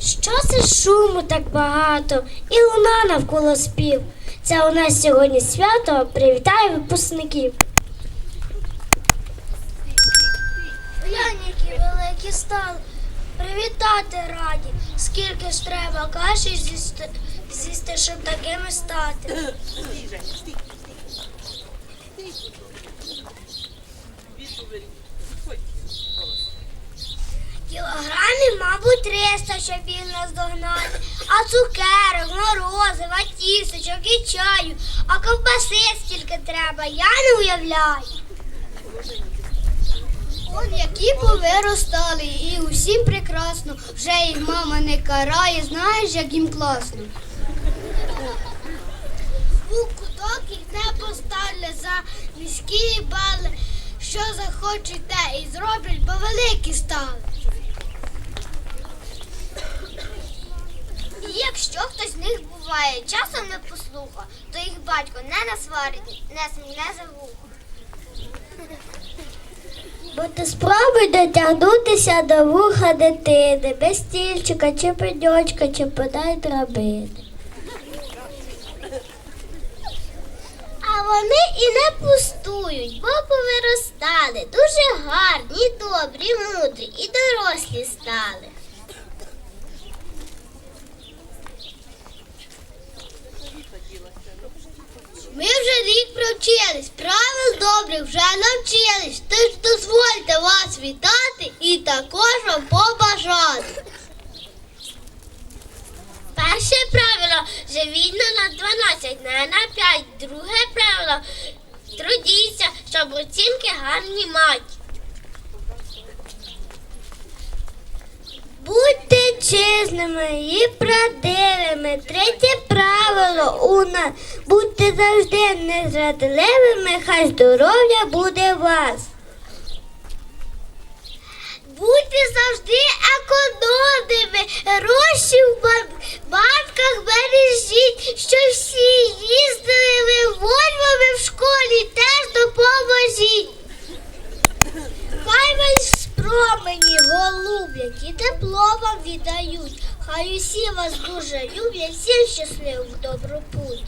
Що це шуму так багато і луна навколо спів. Це у нас сьогодні свято. Привітаю випускників. Глянь, великі стали. Привітати раді. Скільки ж треба каші з'їсти, з'їсти, щоб такими стати. Кілограмів, щоб він нас догнати. А цукерок, морозива, тістечок і чаю. А ковбаси скільки треба, я не уявляю. Он які повиростали, і усім прекрасно. Вже їх мама не карає, знаєш, як їм класно. У куток їх не поставлять за міські бали. Що захочуть, те і зроблять, бо великі стали. Буває, часом не послуха, то їх батько не насварить, не сміне за вухо. Бо ти спробуй дотягнутися до вуха дитини, без стільчика, чи пеньочка, чи подай драбини. А вони і не пустують, бо повиростали, дуже гарні, добрі, мудрі і дорослі стали. Ми вже рік провчились, правил добрих вже навчились. Тож дозвольте вас вітати і також вам побажати. Перше правило живіть на 12, не на 5. Друге правило трудіться, щоб оцінки гарні мати. Будьте чесними і правдивими. Третє правило у нас. Будьте завжди незрадливими, хай здоров'я буде вас. Будьте завжди економними, гроші в бан- банках бережіть, що всі їздили вольвами в школі, теж допоможіть. Хай вас промені голублять і тепло вам віддають. Хай усі вас дуже люблять, всім щасливих добру путь.